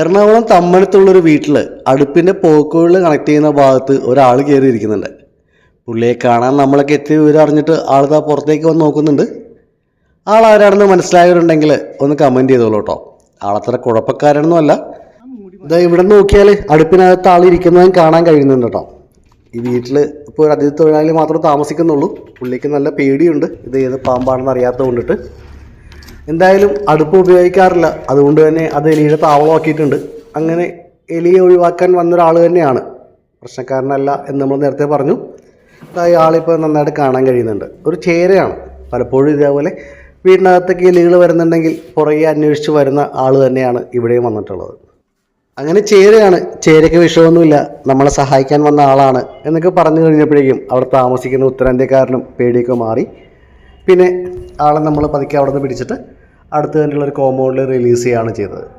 എറണാകുളം തമ്മനത്തുള്ളൊരു വീട്ടിൽ അടുപ്പിന്റെ പോക്കുകളിൽ കണക്ട് ചെയ്യുന്ന ഭാഗത്ത് ഒരാൾ കയറി ഇരിക്കുന്നുണ്ട് പുള്ളിയെ കാണാൻ നമ്മളൊക്കെ എത്തി വിവരം അറിഞ്ഞിട്ട് ആൾ താ പുറത്തേക്ക് വന്ന് നോക്കുന്നുണ്ട്. ആൾ ആരാണെന്ന് മനസ്സിലായവരുണ്ടെങ്കിൽ ഒന്ന് കമന്റ് ചെയ്തോളൂ കേട്ടോ. ആളത്ര കുഴപ്പക്കാരനൊന്നും അല്ല. ഇതാ ഇവിടെ നോക്കിയാൽ അടുപ്പിനകത്ത് ആൾ ഇരിക്കുന്നതും കാണാൻ കഴിയുന്നുണ്ട് കേട്ടോ. ഈ വീട്ടിൽ ഇപ്പോൾ ഒരു അതിഥി തൊഴിലാളി മാത്രമേ താമസിക്കുന്നുള്ളൂ. പുള്ളിക്ക് നല്ല പേടിയുണ്ട്. ഇത് ഏത് പാമ്പാണെന്ന് അറിയാത്തത് കൊണ്ടിട്ട് എന്തായാലും അടുപ്പ് ഉപയോഗിക്കാറില്ല. അതുകൊണ്ട് തന്നെ അത് എലിയുടെ താവളമാക്കിയിട്ടുണ്ട്. അങ്ങനെ എലിയെ ഒഴിവാക്കാൻ വന്നൊരാൾ തന്നെയാണ്. പ്രശ്നക്കാരനല്ല എന്ന് നമ്മൾ നേരത്തെ പറഞ്ഞു. ആളിപ്പോൾ നന്നായിട്ട് കാണാൻ കഴിയുന്നുണ്ട്. ഒരു ചേരയാണ്. പലപ്പോഴും ഇതേപോലെ വീടിനകത്തേക്ക് എലികൾ വരുന്നുണ്ടെങ്കിൽ പുറകെ അന്വേഷിച്ച് വരുന്ന ആൾ തന്നെയാണ് ഇവിടെയും വന്നിട്ടുള്ളത്. അങ്ങനെ ചേരയാണ്. ചേരയ്ക്ക് വിഷമൊന്നുമില്ല നമ്മളെ സഹായിക്കാൻ വന്ന ആളാണ് എന്നൊക്കെ പറഞ്ഞു കഴിഞ്ഞപ്പോഴേക്കും അവിടെ താമസിക്കുന്ന ഉത്തരേന്ത്യക്കാരനും പേടിയൊക്കെ മാറി. പിന്നെ ആളെ നമ്മൾ പതുക്കെ അവിടെ നിന്ന് പിടിച്ചിട്ട് അടുത്ത് തന്നെയുള്ള ഒരു കോമ്പൗണ്ടിൽ റിലീസ് ചെയ്യുകയാണ് ചെയ്തത്.